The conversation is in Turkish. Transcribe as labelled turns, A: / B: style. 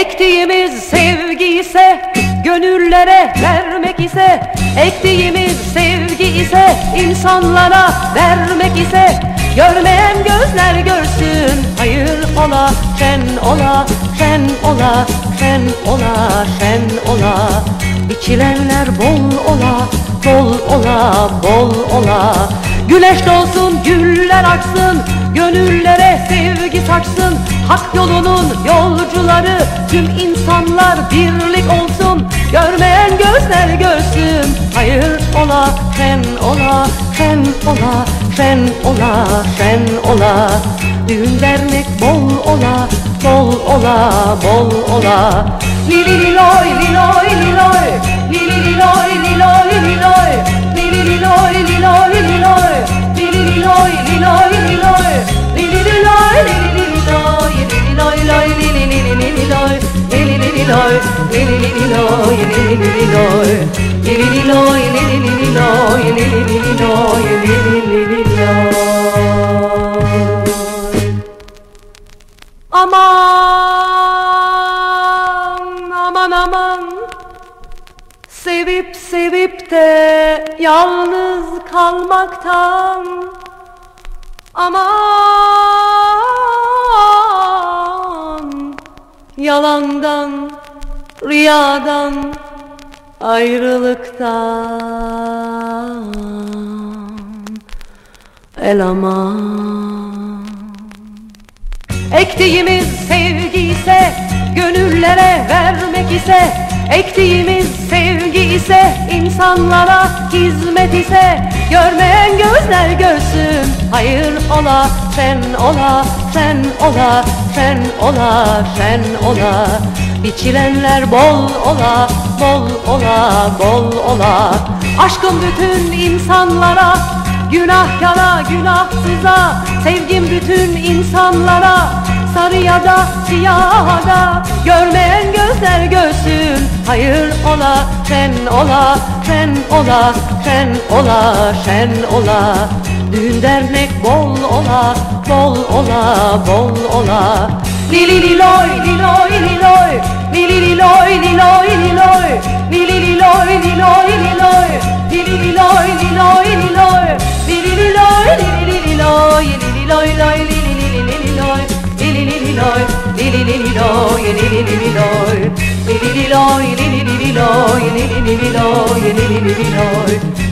A: Ektiğimiz sevgi ise gönüllere vermek ise Ektiğimiz sevgi ise insanlara vermek ise Görmeyen gözler görsün hayır ola şen ola şen ola şen ola şen ola. İçilenler bol ola ola bol ola. Güneş doğsun güller açsın Gönüllere sevgi saçsın. Hak yolunun yolcuları Tüm insanlar birlik olsun. Görmeyen gözler görsün Hayır ola şen ola şen ola şen ola şen ola. Düğün dernek bol ola bol ola bol ola. Li li li loy li loy Li li li loy li loy li loy Li li li loy li loy loy Li li li loy li li li li loy Li li loy loy li li li li li li loy Li li li li loy li li li li loy Li li li li loy Li li li loy li li li li loy Li li li li loy Li li li li loy Aman Sevip sevip de yalnız kalmaktan Aman yalandan riyadan ayrılıktan El aman. Ektiğimiz sevgi ise gönüllere vermek ise Ektiğimiz sevgi ise insanlara hizmet ise Görmeyen gözler görsün. Hayır ola sen ola sen ola sen ola sen ola. Biçilenler bol ola bol ola bol ola. Aşkım bütün insanlara Günahkara günahsıza. Sevgim bütün insanlara Sarı ya da siyah da. Görmeyen gözler görsün Hayır ola sen ola sen ola sen ola sen ola. Düğün dernek bol ola bol ola bol ola. Li li li loy li li li li loy Li li li li loy Li li li loy li li li li loy Li li li li loy li li li li loy